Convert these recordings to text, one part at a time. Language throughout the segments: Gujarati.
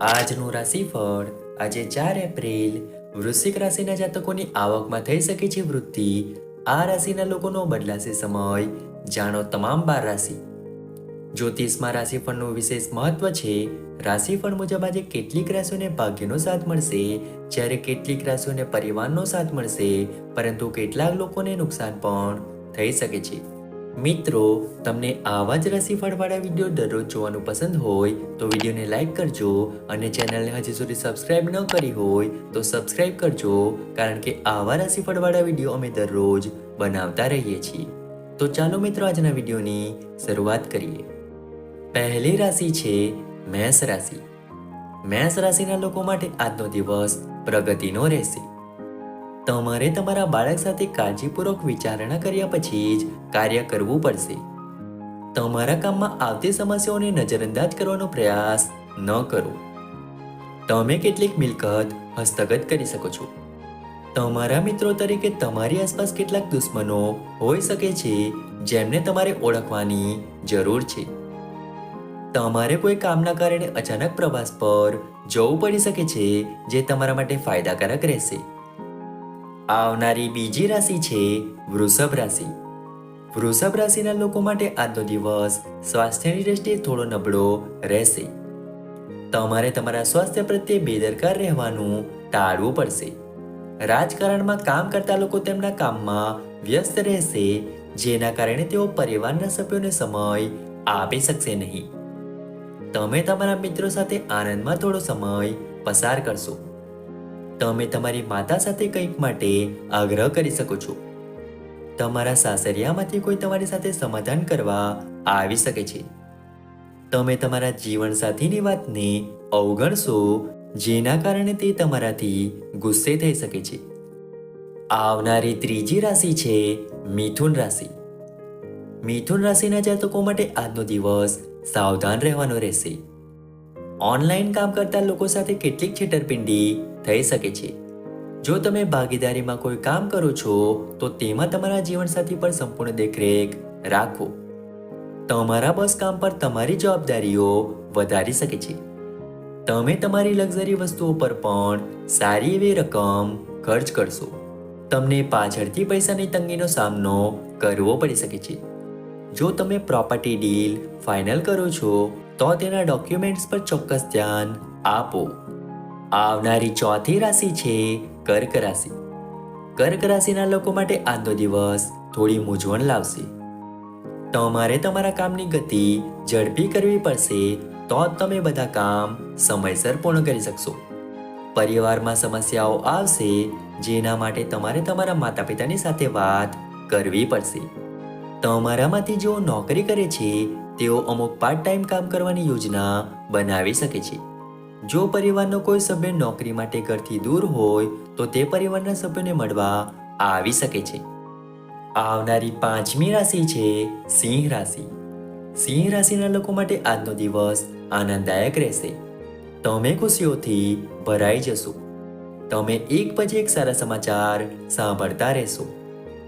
આજનું રાશિફળ આજે ચાર એપ્રિલ. વૃશ્ચિક રાશિના જાતકોની આવકમાં થઈ શકે છે વૃદ્ધિ. આ રાશિના લોકોનો બદલાશે સમય. જાણો તમામ બાર રાશિ. જ્યોતિષમાં રાશિફળનું વિશેષ મહત્વ છે. રાશિફળ મુજબ આજે કેટલીક રાશિઓને ભાગ્યનો સાથ મળશે. જ્યારે કેટલીક રાશિઓને પરિવારનો સાથ મળશે. પરંતુ કેટલાક લોકોને નુકસાન પણ થઈ શકે છે. મિત્રો, તમને આવા જ રાશિફળવાળા વીડિયો દરરોજ જોવાનું પસંદ હોય તો વિડીયોને લાઈક કરજો અને ચેનલને હજી સુધી સબસ્ક્રાઇબ ન કરી હોય તો સબસ્ક્રાઇબ કરજો, કારણ કે આવા રાશિફળવાળા વીડિયો અમે દરરોજ બનાવતા રહીએ છીએ. તો ચાલો મિત્રો, આજના વિડીયોની શરૂઆત કરીએ. પહેલી રાશિ છે મેષ રાશિ. મેષ રાશિના લોકો માટે આજનો દિવસ પ્રગતિનો રહેશે. તમારે તમારા બાળક સાથે કાળજીપૂર્વક વિચારણા કર્યા પછી જ કાર્ય કરવું પડશે. તમારા કામમાં આવતી સમસ્યાઓને નજરઅંદાજ કરવાનો પ્રયાસ ન કરો. તમે કેટલીક મિલકત હસ્તગત કરી શકો છો. તમારા મિત્રો તરીકે તમારી આસપાસ કેટલાક દુશ્મનો હોઈ શકે છે, જેમને તમારે ઓળખવાની જરૂર છે. તમારે કોઈ કામના કારણે અચાનક પ્રવાસ પર જવું પડી શકે છે, જે તમારા માટે ફાયદાકારક રહેશે. આવનારી બીજી રાશિ છે વૃષભ રાશિ. વૃષભ રાશિના લોકો માટે આજનો દિવસ સ્વાસ્થ્યની દ્રષ્ટિએ થોડો નબળો રહેશે. તમારે તમારા સ્વાસ્થ્ય પ્રત્યે બેદરકાર રહેવાનું ટાળવું પડશે. રાજકારણમાં કામ કરતા લોકો તેમના કામમાં વ્યસ્ત રહેશે, જેના કારણે તેઓ પરિવારના સભ્યોને સમય આપી શકશે નહીં. તમે તમારા મિત્રો સાથે આનંદમાં થોડો સમય પસાર કરશો. તમે તમારી માતા સાથે કંઈક માટે આગ્રહ કરી શકો છો. તમારા સાસરિયામાંથી કોઈ તમારી સાથે સમાધાન કરવા આવી શકે છે. તમે તમારા જીવનસાથીની વાતને અવગણશો, જેના કારણે તે તમારાથી ગુસ્સે થઈ શકે છે. આવનારી ત્રીજી રાશિ છે મિથુન રાશિ. મિથુન રાશિના જાતકો માટે આજનો દિવસ સાવધાન રહેવાનો રહેશે. ઓનલાઈન કામ કરતા લોકો સાથે કેટલીક છેતરપિંડી થઈ શકે છે. જો તમે ભાગીદારીમાં કોઈ કામ કરો છો, તો તેમાં તમારા જીવનસાથી પર સંપૂર્ણ દેખરેખ રાખો. તમારા બસ કામ પર તમારી જવાબદારીઓ વધારી શકે છે. તમે તમારી લક્ઝરી વસ્તુઓ પર પણ સારી એવી રકમ ખર્ચ કરશો. તમને પાછળથી પૈસાની તંગીનો સામનો કરવો પડી શકે છે. જો તમે પ્રોપર્ટી ડીલ ફાઇનલ કરો છો તો તેના ડોક્યુમેન્ટ્સ પર ચોક્કસ ધ્યાન આપો. આવનારી ચોથી રાશિ છે કર્ક રાશિ. કર્ક રાશિના લોકો માટે આજનો દિવસ થોડી મૂંઝવણ લાવશે. તમારે તમારા કામની ગતિ ઝડપી કરવી પડશે, તો જ તમે બધા કામ સમયસર પૂર્ણ કરી શકશો. પરિવારમાં સમસ્યાઓ આવશે, જેના માટે તમારે તમારા માતા પિતાની સાથે વાત કરવી પડશે. તમારામાંથી જેઓ નોકરી કરે છે તેઓ અમુક પાર્ટ ટાઈમ કામ કરવાની યોજના બનાવી શકે છે. જો પરિવારનો કોઈ સભ્ય નોકરી માટે ઘરથી દૂર હોય, તો તે પરિવારના સભ્યોને મળવા આવી શકે છે. આવનારી પાંચમી રાશિ છે સિંહ રાશિ. સિંહ રાશિના લોકો માટે આજનો દિવસ આનંદદાયક રહેશે. તમે ખુશીઓથી ભરાઈ જશો. તમે એક પછી એક સારા સમાચાર સાંભળતા રહેશો.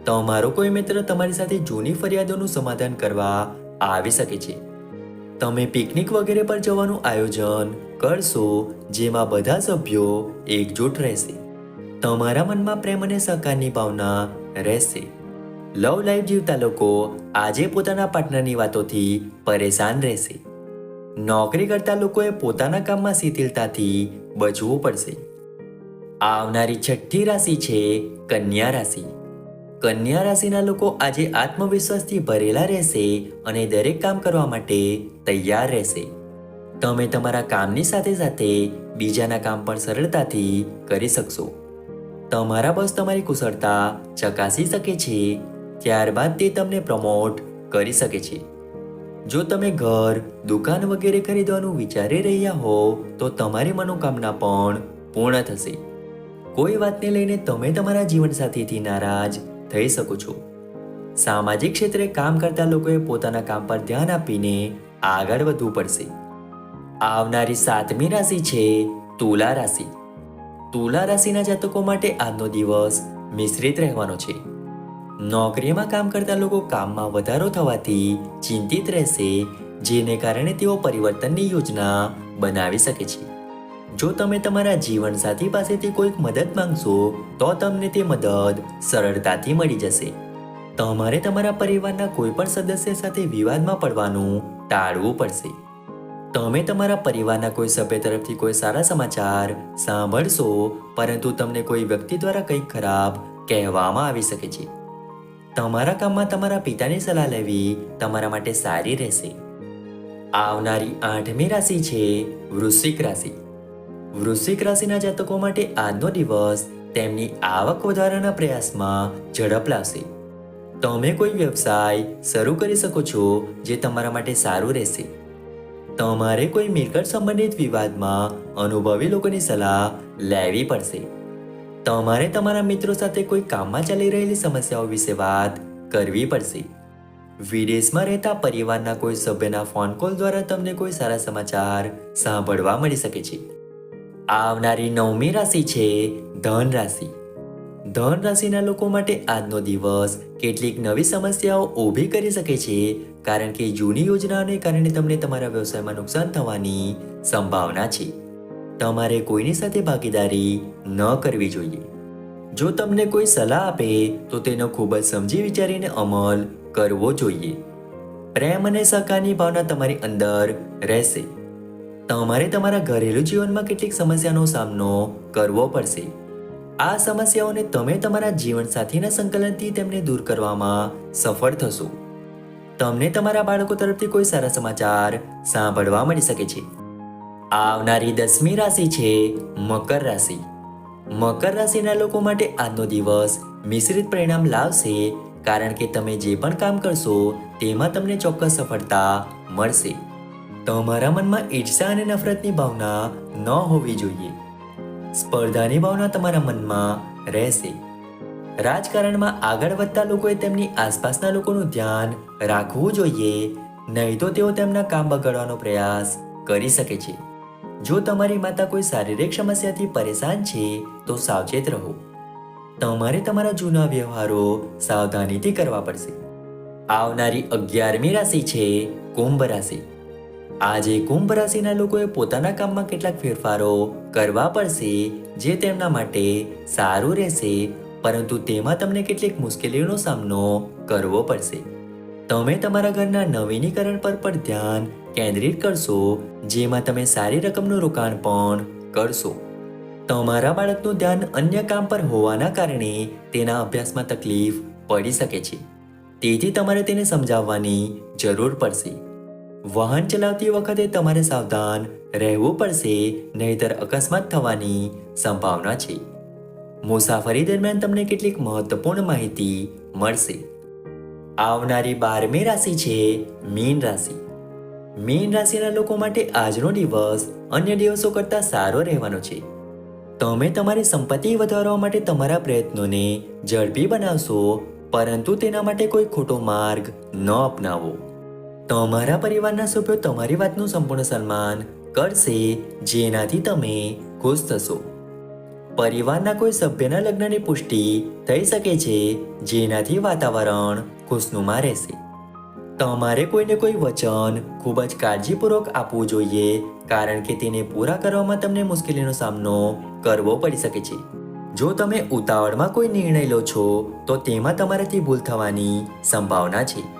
તમારો કોઈ મિત્ર તમારી સાથે જૂની ફરિયાદોનું સમાધાન કરવા આવી શકે છે. તમે પિકનિક વગેરે પર જવાનું આયોજન કરશો જેમાં બધા સભ્યો એકજૂટ રહેશે. તમારા મનમાં પ્રેમ અને સહકારની ભાવના રહેશે. લવ લાઈફ જીવતા લોકો આજે પોતાના પાર્ટનરની વાતોથી પરેશાન રહેશે. નોકરી કરતા લોકોએ પોતાના કામમાં શિથિલતાથી બચવું પડશે. આવનારી છઠ્ઠી રાશિ છે કન્યા રાશિ. કન્યા રાશિના લોકો આજે આત્મવિશ્વાસથી ભરેલા રહેશે અને દરેક કામ કરવા માટે તૈયાર રહેશે. તમે તમારા કામની સાથે સાથે બીજાના કામ પણ સરળતાથી કરી શકશો. તમારા બસ તમારી કુશળતા ચકાસી શકે છે, ત્યારબાદ તે તમને પ્રમોટ કરી શકે છે. જો તમે ઘર, દુકાન વગેરે ખરીદવાનું વિચારી રહ્યા હો, તો તમારી મનોકામના પણ પૂર્ણ થશે. કોઈ વાતને લઈને તમે તમારા જીવનસાથીથી નારાજ થઈ શકો છો. સામાજિક ક્ષેત્રે કામ કરતા લોકોએ પોતાના કામ પર ધ્યાન આપીને આગળ વધવું પડશે. આવનારી સાતમી રાશિ છે તુલા રાશિ. તુલા રાશિના જાતકો માટે આજનો દિવસ મિશ્રિત રહેવાનો છે. નોકરીમાં કામ કરતા લોકો કામમાં વધારો થવાથી ચિંતિત રહેશે, જેને કારણે તેઓ પરિવર્તનની યોજના બનાવી શકે છે. જો તમે તમારા જીવનસાથી પાસેથી કોઈક મદદ માંગશો, તો તમને તે મદદ સરળતાથી મળી જશે. તમારે તમારા પરિવારના કોઈ પણ સદસ્ય સાથે વિવાદમાં પડવાનું ટાળવું પડશે. તમે તમારા પરિવારના કોઈ સભ્ય તરફથી કોઈ સારા સમાચાર સાંભળશો, પરંતુ તમને કોઈ વ્યક્તિ દ્વારા કંઈક ખરાબ કહેવામાં આવી શકે છે. તમારા કામમાં તમારા પિતાની સલાહ લેવી તમારા માટે સારી રહેશે. આવનારી આઠમી રાશિ છે વૃશ્ચિક રાશિ. વૃશ્ચિક રાશિના જાતકો માટે આજનો દિવસ તેમની આવક વધારવાના પ્રયાસમાં ઝડપ લાવશે. તમે કોઈ વ્યવસાય શરૂ કરી શકો છો જે તમારા માટે સારું રહેશે. તમારે કોઈ મિલકત સંબંધિત વિવાદમાં અનુભવી લોકોની સલાહ લેવી પડશે. તમારે તમારા મિત્રો સાથે કોઈ કામમાં ચાલી રહેલી સમસ્યાઓ વિશે વાત કરવી પડશે. વિદેશમાં રહેતા પરિવારના કોઈ સભ્યના ફોન કોલ દ્વારા તમને કોઈ સારા સમાચાર સાંભળવા મળી શકે છે. આવનારી નવમી રાશિ છે ધન રાશિ. ધન રાશિના લોકો માટે આજનો દિવસ કેટલીક નવી સમસ્યાઓ ઊભી કરી શકે છે, કારણ કે જૂની યોજનાઓને કારણે તમને તમારા વ્યવસાયમાં નુકસાન થવાની સંભાવના છે. તમારે કોઈની સાથે ભાગીદારી ન કરવી જોઈએ. જો તમને કોઈ સલાહ આપે, તો તેનો ખૂબ જ સમજી વિચારીને અમલ કરવો જોઈએ. પ્રેમ અને સહકારની ભાવના તમારી અંદર રહેશે. તમારે તમારા ઘરેલું જીવનમાં કેટલીક સમસ્યાનો સામનો કરવો પડશે. આ સમસ્યાઓને તમે તમારા જીવનસાથીના સંકલનથી તેમને દૂર કરવામાં સફળ થશો. તમને તમારા બાળકો તરફથી કોઈ સારા સમાચાર સાંભળવા મળી શકે છે. આવનારી દસમી રાશિ છે મકર રાશિ. મકર રાશિના લોકો માટે આજનો દિવસ મિશ્રિત પરિણામ લાવશે, કારણ કે તમે જે પણ કામ કરશો તેમાં તમને ચોક્કસ સફળતા મળશે. તમારા મનમાં ઈર્ષા અને નફરતની ભાવના ન હોવી જોઈએ. સ્પર્ધાની ભાવના તમારા મનમાં રહેશે. રાજકારણમાં આગળ વધતા લોકોએ તેમની આસપાસના લોકોનું ધ્યાન રાખવું જોઈએ, નહીં તો તેઓ તેમના કામ બગાડવાનો પ્રયાસ કરી શકે છે. જો તમારી માતા કોઈ શારીરિક સમસ્યાથી પરેશાન છે, તો સાવચેત રહો. તમારે તમારા જૂના વ્યવહારો સાવધાનીથી કરવા પડશે. આવનારી અગિયારમી રાશિ છે, કુંભ રાશિ. આજે કુંભ રાશિના લોકોએ પોતાના કામમાં કેટલાક ફેરફારો કરવા પડશે, જે તેમના માટે સારું રહેશે, પરંતુ તેમાં તમને કેટલીક મુશ્કેલીઓનો સામનો કરવો પડશે. તમે તમારા ઘરના નવીનીકરણ પર પણ ધ્યાન કેન્દ્રિત કરશો, જેમાં તમે સારી રકમનું રોકાણ પણ કરશો. તમારા બાળકનું ધ્યાન અન્ય કામ પર હોવાના કારણે તેના અભ્યાસમાં તકલીફ પડી શકે છે. તેથી તમારે તેને સમજાવવાની જરૂર પડશે. વાહન ચલાવતી વખતે તમારે સાવધાન રહેવું પડશે, નહીતર અકસ્માત થવાની સંભાવના છે. મુસાફરી દરમિયાન તમને કેટલીક મહત્વપૂર્ણ માહિતી મળશે. આવનારી બારમી રાશિ છે મીન રાશિ. મીન રાશિના લોકો માટે આજનો દિવસ અન્ય દિવસો કરતાં સારો રહેવાનો છે. તમે તમારી સંપત્તિ વધારવા માટે તમારા પ્રયત્નોને ઝડપી બનાવશો, પરંતુ તેના માટે કોઈ ખોટો માર્ગ ન અપનાવો. તમારા પરિવારના સભ્યો તમારી વાતનું સંપૂર્ણ સન્માન કરશે, જેનાથી તમે ખુશ થશો. પરિવારના કોઈ સભ્યના લગ્નની પુષ્ટિ થઈ શકે છે, જેનાથી વાતાવરણ ખુશનુમા રહેશે. તમારે કોઈને કોઈ વચન ખૂબ જ કાળજીપૂર્વક આપવું જોઈએ, કારણ કે તેને પૂરા કરવામાં તમને મુશ્કેલીનો સામનો કરવો પડી શકે છે. જો તમે ઉતાવળમાં કોઈ નિર્ણય લો છો, તો તેમાં તમારાથી ભૂલ થવાની સંભાવના છે.